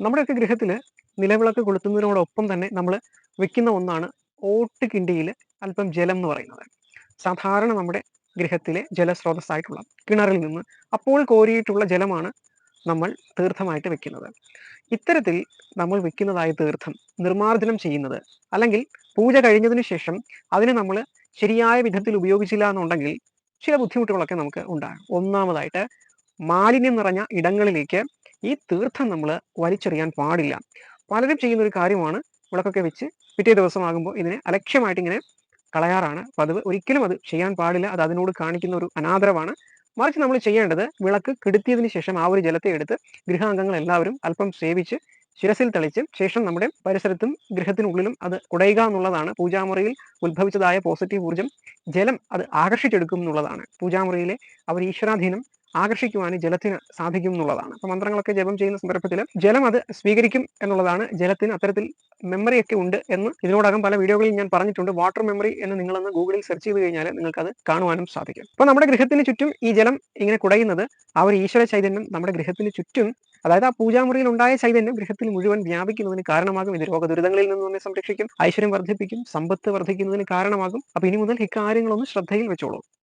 നമ്മുടെയൊക്കെ ഗൃഹത്തിൽ നിലവിളക്ക് കൊളുത്തുന്നതിനോടൊപ്പം തന്നെ നമ്മൾ വെക്കുന്ന ഒന്നാണ് ഓട്ട് കിണ്ടിയിൽ അല്പം ജലം എന്ന് പറയുന്നത്. സാധാരണ നമ്മുടെ ഗൃഹത്തിലെ ജലസ്രോതസ്സായിട്ടുള്ള കിണറിൽ നിന്ന് അപ്പോൾ കോരിയിട്ടുള്ള ജലമാണ് നമ്മൾ തീർത്ഥമായിട്ട് വെക്കുന്നത്. ഇത്തരത്തിൽ നമ്മൾ വെക്കുന്നതായ തീർത്ഥം നിർമാർജനം ചെയ്യുന്നത് അല്ലെങ്കിൽ പൂജ കഴിഞ്ഞതിന് ശേഷം അതിനെ നമ്മൾ ശരിയായ വിധത്തിൽ ഉപയോഗിച്ചില്ല എന്നുണ്ടെങ്കിൽ ചില ബുദ്ധിമുട്ടുകളൊക്കെ നമുക്ക് ഉണ്ടാകും. ഒന്നാമതായിട്ട് മാലിന്യം നിറഞ്ഞ ഇടങ്ങളിലേക്ക് ഈ തീർത്ഥം നമ്മൾ വലിച്ചെറിയാൻ പാടില്ല. പലരും ചെയ്യുന്ന ഒരു കാര്യമാണ് വിളക്കൊക്കെ വെച്ച് പിറ്റേ ദിവസമാകുമ്പോൾ ഇതിനെ അലക്ഷ്യമായിട്ട് ഇങ്ങനെ കളയാറാണ്. പതിവ് ഒരിക്കലും അത് ചെയ്യാൻ പാടില്ല. അത് അതിനോട് കാണിക്കുന്ന ഒരു അനാദരവാണ്. മറിച്ച് നമ്മൾ ചെയ്യേണ്ടത് വിളക്ക് കെടുത്തിയതിന് ശേഷം ആ ഒരു ജലത്തെ എടുത്ത് ഗൃഹാംഗങ്ങൾ എല്ലാവരും അല്പം സേവിച്ച് ശിരസിൽ തെളിച്ച് ശേഷം നമ്മുടെ പരിസരത്തും ഗൃഹത്തിനുള്ളിലും അത് കുടയുക എന്നുള്ളതാണ്. പൂജാമുറിയിൽ ഉത്ഭവിച്ചതായ പോസിറ്റീവ് ഊർജം ജലം അത് ആകർഷിച്ചെടുക്കും എന്നുള്ളതാണ്. പൂജാമുറിയിലെ അവർ ഈശ്വരാധീനം ആകർഷിക്കുവാൻ ജലത്തിന് സാധിക്കും എന്നുള്ളതാണ്. അപ്പൊ മന്ത്രങ്ങളൊക്കെ ജപം ചെയ്യുന്ന സന്ദർഭത്തിൽ ജലം അത് സ്വീകരിക്കും എന്നുള്ളതാണ് ജലത്തിന് അത്തരത്തിൽ മെമ്മറി ഒക്കെ ഉണ്ട് എന്ന് ഇതിനോടകം പല വീഡിയോകളിൽ ഞാൻ പറഞ്ഞിട്ടുണ്ട്. വാട്ടർ മെമ്മറി എന്ന് നിങ്ങളൊന്ന് ഗൂഗിളിൽ സെർച്ച് ചെയ്ത് കഴിഞ്ഞാൽ നിങ്ങൾക്ക് അത് കാണുവാനും സാധിക്കും. അപ്പോൾ നമ്മുടെ ഗൃഹത്തിന് ചുറ്റും ഈ ജലം ഇങ്ങനെ കുടയുന്നത് ആ ഒരു ഈശ്വര ചൈതന്യം നമ്മുടെ ഗൃഹത്തിന് ചുറ്റും അതായത് ആ പൂജാമുറിയിൽ ഉണ്ടായ ചൈതന്യം ഗൃഹത്തിൽ മുഴുവൻ വ്യാപിക്കുന്നതിന് കാരണമാകും. ഇത് രോഗ ദുരിതങ്ങളിൽ നിന്ന് നമ്മെ സംരക്ഷിക്കും ഐശ്വര്യം വർദ്ധിപ്പിക്കും സമ്പത്ത് വർദ്ധിക്കുന്നതിന് കാരണമാകും. അപ്പൊ ഇനി മുതൽ ഇക്കാര്യങ്ങളൊന്ന് ശ്രദ്ധയിൽ വെച്ചോളൂ.